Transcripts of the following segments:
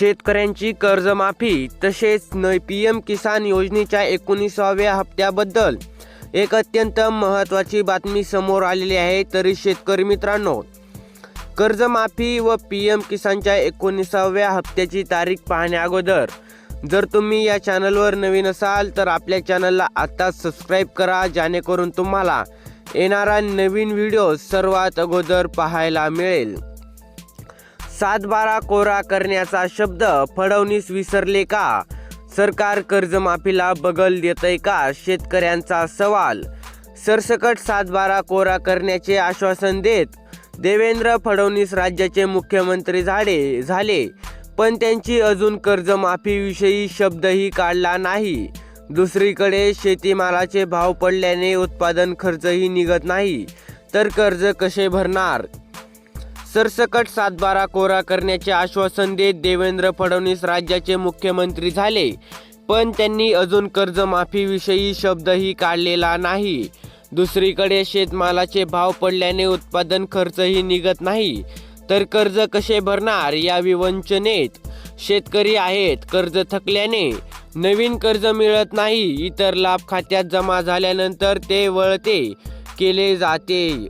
शेतकऱ्यांची कर्जमाफी तसेच न पी एम किसान योजनेच्या एकोणीसाव्या हप्त्याबद्दल एक अत्यंत महत्त्वाची बातमी समोर आलेली आहे. तरी शेतकरी मित्रांनो कर्जमाफी व पी एम किसानच्या एकोणीसाव्या हप्त्याची तारीख पाहण्या अगोदर जर तुम्ही या चॅनलवर नवीन असाल तर आपल्या चॅनलला आत्ताच सबस्क्राईब करा जेणेकरून तुम्हाला येणारा नवीन व्हिडिओ सर्वात अगोदर पाहायला मिळेल. सातबारा कोरा करण्याचा शब्द फडवणीस विसरले का? सरकार कर्जमाफीला बगल देतय का? शेतकऱ्यांचा सवाल. सरसकट सातबारा कोरा करण्याचे आश्वासन देत देवेंद्र फडणवीस राज्याचे मुख्यमंत्री झाले झाले. पण त्यांची अजून कर्जमाफीविषयी शब्दही काढला नाही. दुसरीकडे शेतीमालाचे भाव पडल्याने उत्पादन खर्चही निघत नाही. तर कर्ज कसे भरणार? सरसकट सातबारा कोरा करण्याचे आश्वासन देत देवेंद्र फडणवीस राज्याचे मुख्यमंत्री झाले. पण त्यांनी अजून कर्जमाफीविषयी शब्दही काढलेला नाही. दुसरीकडे शेतमालाचे भाव पडल्याने उत्पादन खर्चही निघत नाही. तर कर्ज कसे भरणार या विवंचनेत? शेतकरी आहेत कर्ज थकल्याने. नवीन कर्ज मिळत नाही इतर लाभ खात्यात जमा झाल्यानंतर ते वळते केले जाते.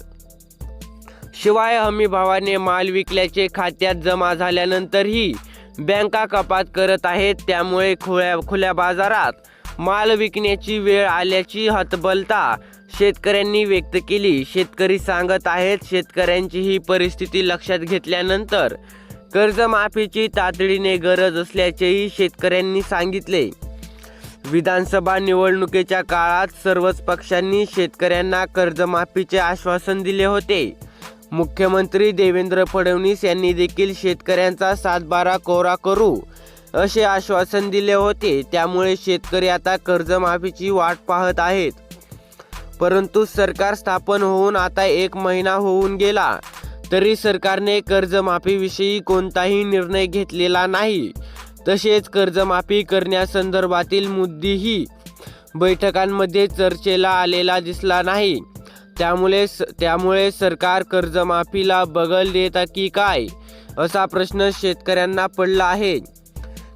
शिवाय हमी भावाने माल विकल्याचे खात्यात जमा झाल्यानंतरही बँका कपात करत आहेत. त्यामुळे खुल्या खुल्या बाजारात माल विकण्याची वेळ आल्याची हतबलता शेतकऱ्यांनी व्यक्त केली. शेतकरी सांगत आहेत शेतकऱ्यांची ही परिस्थिती लक्षात घेतल्यानंतर कर्जमाफीची तातडीने गरज असल्याचेही शेतकऱ्यांनी सांगितले. विधानसभा निवडणुकीच्या काळात सर्वच पक्षांनी शेतकऱ्यांना कर्जमाफीचे आश्वासन दिले होते. मुख्यमंत्री देवेंद्र फडणवीस यांनी देखील शेतकऱ्यांचा सातबारा कोरा करू असे आश्वासन दिले होते. त्यामुळे शेतकरी आता कर्जमाफीची वाट पाहत आहेत. परंतु सरकार स्थापन होऊन आता एक महिना होऊन गेला तरी सरकारने कर्जमाफीविषयी कोणताही निर्णय घेतलेला नाही. तसेच कर्जमाफी करण्यासंदर्भातील मुद्देही बैठकांमध्ये चर्चेला आलेला दिसला नाही. त्यामुळे त्यामुळे सरकार कर्जमाफीला बगल देत की काय? असा प्रश्न शेतकऱ्यांना पडला आहे.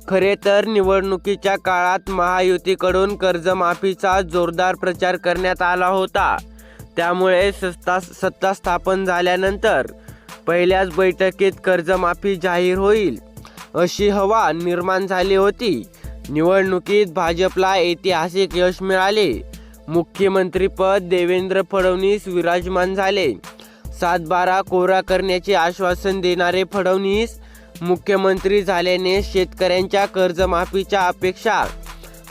खरे तर निवडणुकीच्या काळात महायुतीकडून कर्जमाफीचा जोरदार प्रचार करण्यात आला होता. त्यामुळे सत्ता सत्ता स्थापन झाल्यानंतर पहिल्याच बैठकीत कर्जमाफी जाहीर होईल अशी हवा निर्माण झाली होती. निवडणुकीत भाजपला ऐतिहासिक यश मिळाले. मुख्यमंत्रीपद देवेंद्र फडणवीस विराजमान झाले. सातबारा कोरा करण्याचे आश्वासन देणारे फडणवीस मुख्यमंत्री झाल्याने शेतकऱ्यांच्या कर्जमाफीच्या अपेक्षा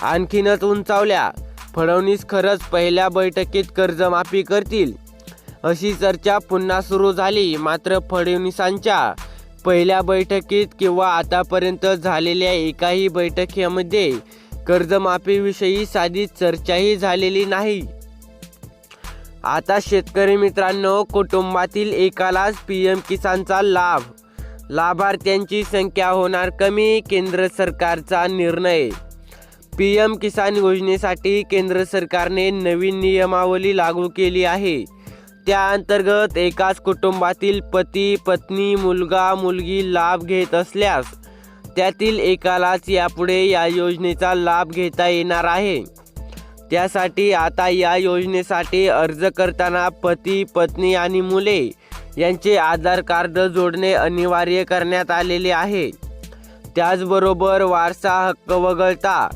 आणखीनच उंचावल्या. फडणवीस खरंच पहिल्या बैठकीत कर्जमाफी करतील. अशी चर्चा पुन्हा सुरू झाली मात्र फडणवीसांच्या पहिल्या बैठकीत किंवा आतापर्यंत झालेल्या एकाही बैठकीमध्ये कर्जमाफीविषयी साधी चर्चाही झालेली नाही. आता शेतकरी मित्रांनो कुटुंबातील एकालाच पी एम किसानचा लाभ. लाभार्थ्यांची संख्या होणार कमी केंद्र सरकारचा निर्णय. पी एम किसान योजनेसाठी केंद्र सरकारने नवीन नियमावली लागू केली आहे. त्या अंतर्गत एकाच कुटुंबातील पती पत्नी मुलगा मुलगी लाभ घेत असल्यास त्यातील एकालाच यापुढे या योजनेचा लाभ घेता येणार आहे. त्यासाठी आता या योजनेसाठी अर्ज करताना पती पत्नी आणि मुले यांचे आधार कार्ड जोडणे अनिवार्य करण्यात आलेले आहे. त्याचबरोबर वारसा हक्क वगळता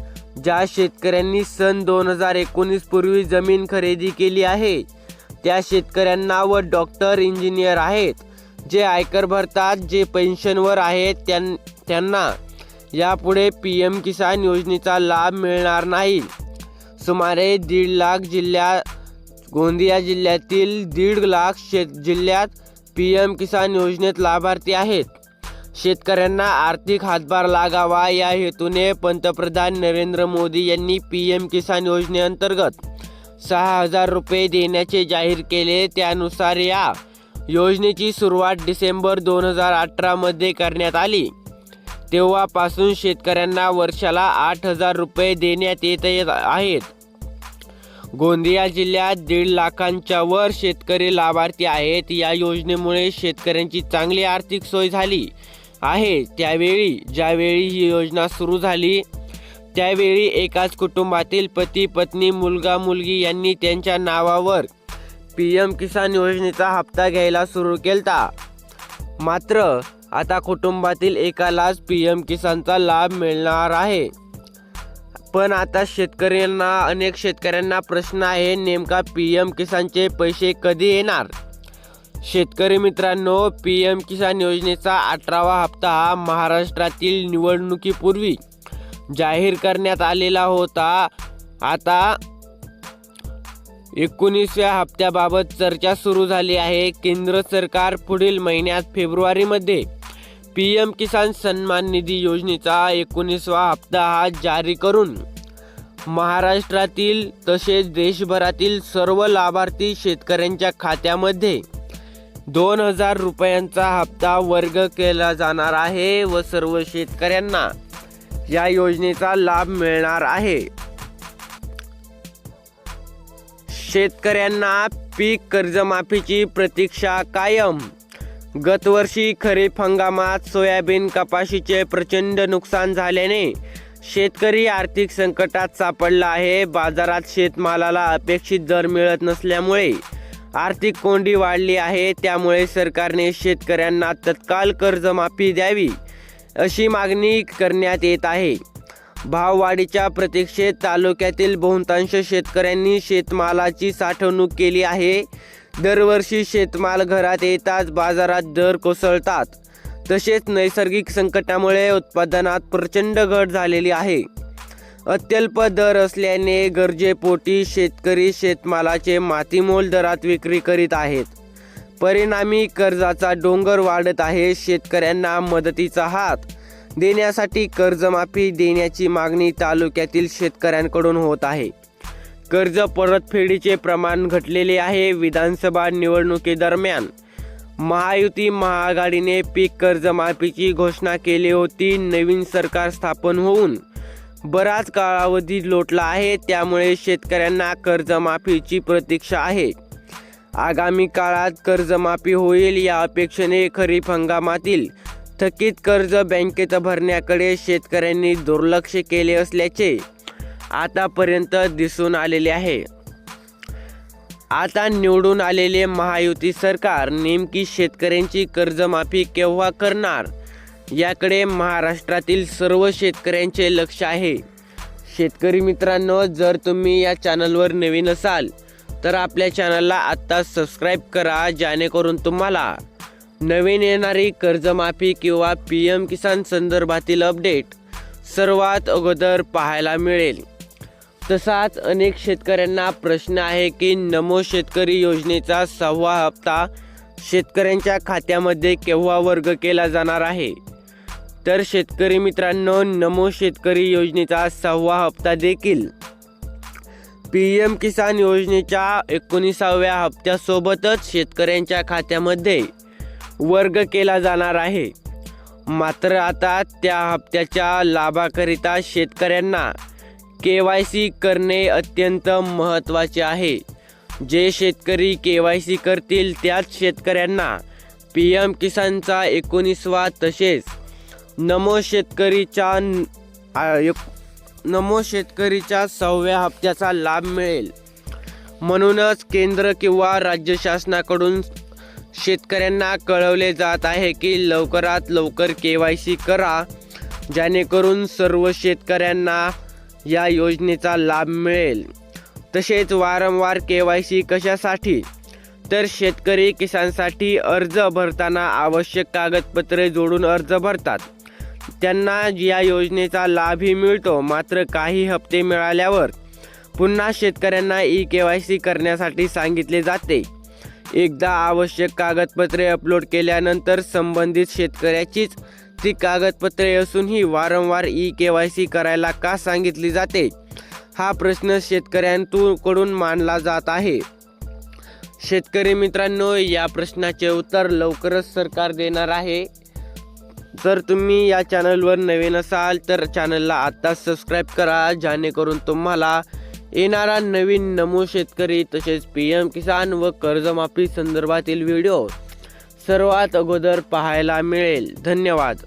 ज्या शेतकऱ्यांनी सन दोन हजार एकोणीस पूर्वी जमीन खरेदी केली आहे त्या शेतकऱ्यांना व डॉक्टर इंजिनियर आहेत जे आयकर भरतात जे पेन्शनवर आहेत त्यां त्यांना यापुढे पी एम किसान योजनेचा लाभ मिळणार नाही. सुमारे दीड लाख जिल्ह्यात गोंदिया जिल्ह्यातील दीड लाख शेत जिल्ह्यात पी एम किसान योजनेत लाभार्थी आहेत. शेतकऱ्यांना आर्थिक हातभार लागावा या हेतूने पंतप्रधान नरेंद्र मोदी यांनी पी एम किसान योजनेअंतर्गत सहा हजार रुपये देण्याचे जाहीर केले. त्यानुसार या योजनेची सुरुवात डिसेंबर दोन हजार अठरामध्ये करण्यात आली. तेव्हापासून शेतकऱ्यांना वर्षाला आठ हजार रुपये देण्यात येत येत आहेत. गोंदिया जिल्ह्यात दीड लाखांच्या वर शेतकरी लाभार्थी आहेत. या योजनेमुळे शेतकऱ्यांची चांगली आर्थिक सोय झाली आहे. त्यावेळी ज्यावेळी ही योजना सुरू झाली त्यावेळी एकाच कुटुंबातील पती पत्नी मुलगा मुलगी यांनी त्यांच्या नावावर पी एम किसान योजनेचा हप्ता घ्यायला सुरू केलता. मात्र आता कुटुंबातील एकालाच पी एम किसानचा लाभ मिळणार आहे. पण आता शेतकऱ्यांना अनेक शेतकऱ्यांना प्रश्न आहे नेमका पी एम किसानचे पैसे कधी येणार? शेतकरी मित्रांनो पी एम किसान योजनेचा अठरावा हप्ता हा महाराष्ट्रातील निवडणुकीपूर्वी जाहीर करण्यात आलेला होता. आता एकोणीसव्या हप्त्याबाबत चर्चा सुरू झाली आहे. केंद्र सरकार पुढील महिन्यात फेब्रुवारीमध्ये पी एम किसान सन्मान निधी योजनेचा एकोणीसवा हप्ता हा जारी करून महाराष्ट्रातील तसेच देशभरातील सर्व लाभार्थी शेतकऱ्यांच्या खात्यामध्ये दोन हजार रुपयांचा हप्ता वर्ग केला जाणार आहे व सर्व शेतकऱ्यांना या योजनेचा लाभ मिळणार आहे. शेतकऱ्यांना पीक कर्जमाफीची प्रतीक्षा कायम गतवर्षी खरीप हंगामात सोयाबीन कपाशीचे प्रचंड नुकसान झाल्याने शेतकरी आर्थिक संकटात सापडला आहे. बाजारात शेतमालाला अपेक्षित दर मिळत नसल्यामुळे आर्थिक कोंडी वाढली आहे. त्यामुळे सरकारने शेतकऱ्यांना तत्काळ कर्जमाफी द्यावी अशी मागणी करण्यात येत आहे. भाववाढीच्या प्रतीक्षेत तालुक्यातील बहुतांश शेतकऱ्यांनी शेतमालाची साठवणूक केली आहे. दरवर्षी शेतमाल घरात येताच बाजारात दर कोसळतात. तसेच नैसर्गिक संकटामुळे उत्पादनात प्रचंड घट झालेली आहे. अत्यल्प दर असल्याने गरजेपोटी शेतकरी शेतमालाचे मातीमोल दरात विक्री करीत आहेत. परिणामी कर्जाचा डोंगर वाढत आहे शेतकऱ्यांना मदतीचा हात. देण्यासाठी कर्जमाफी देण्याची मागणी तालुक्यातील शेतकऱ्यांकडून होत आहे. कर्ज परतफेडीचे प्रमाण घटलेले आहे विधानसभा निवडणुकीदरम्यान. महायुती महाआघाडीने पीक कर्जमाफीची घोषणा केली होती नवीन सरकार स्थापन होऊन. बराच कालावधी लोटला आहे त्यामुळे शेतकऱ्यांना कर्जमाफीची प्रतीक्षा आहे. आगामी काळात कर्जमाफी होईल या अपेक्षेने खरीप हंगामातील थकीत कर्ज बँकेत भरण्याकडे शेतकऱ्यांनी दुर्लक्ष केले असल्याचे आतापर्यंत दिसून आलेले आहे. आता निवडून आलेले महायुती सरकार नेमकी शेतकऱ्यांची कर्जमाफी केव्हा करणार? याकडे महाराष्ट्रातील सर्व शेतकऱ्यांचे लक्ष आहे. शेतकरी मित्रांनो जर तुम्ही या चॅनलवर नवीन असाल तर आपल्या चॅनलला आत्ता सबस्क्राईब करा जेणेकरून तुम्हाला नवीन येणारी कर्जमाफी किंवा पी एम किसान संदर्भातील अपडेट सर्वात अगोदर पाहायला मिळेल. तसाच अनेक शेतकऱ्यांना प्रश्न आहे की नमो शेतकरी योजनेचा सहावा हप्ता शेतकऱ्यांच्या खात्यामध्ये केव्हा वर्ग केला जाणार आहे? तर शेतकरी मित्रांनो नमो शेतकरी योजनेचा सहावा हप्ता देखील पी एम किसान योजनेच्या एकोणीसाव्या हप्त्यासोबतच शेतकऱ्यांच्या खात्यामध्ये वर्ग केला जाणार आहे. मात्र आता त्या हप्त्याच्या लाभाकरिता शेतकऱ्यांना के वाय सी करणे अत्यंत महत्त्वाचे आहे. जे शेतकरी के वाय सी करतील त्याच शेतकऱ्यांना पी एम किसानचा एकोणीसवा तसेच नमो शेतकरीच्या नमो शेतकरीच्या सहाव्या हप्त्याचा लाभ मिळेल. म्हणूनच केंद्र किंवा राज्य शासनाकडून शेतकऱ्यांना कळवले जात आहे की लवकरात लवकर के वाय सी करा जेणेकरून सर्व शेतकऱ्यांना या योजनेचा लाभ मिळेल. तसेच वारंवार के वाय सी कशासाठी? तर शेतकरी किसानसाठी अर्ज भरताना आवश्यक कागदपत्रे जोडून अर्ज भरतात. त्यांना या योजनेचा लाभही मिळतो मात्र काही हप्ते मिळाल्यावर पुन्हा शेतकऱ्यांना ई के वाय सी करण्यासाठी सांगितले जाते. एकदा आवश्यक कागदपत्रे अपलोड केल्यानंतर संबंधित शेतकऱ्याचीच ती कागदपत्रे असूनही वारंवार ई के वाय सी करायला का सांगितली जाते? हा प्रश्न शेतकऱ्यांकडून मांडला जात आहे. शेतकरी मित्रांनो या प्रश्नाचे उत्तर लवकरच सरकार देणार आहे. जर तुम्ही या चॅनलवर नवीन असाल तर चॅनलला आत्ताच सबस्क्राईब करा जेणेकरून तुम्हाला येणारा नवीन नमो शेतकरी तसेच पी एम किसान व कर्जमाफी संदर्भातील व्हिडिओ सर्वात अगोदर पाहायला मिळेल. धन्यवाद.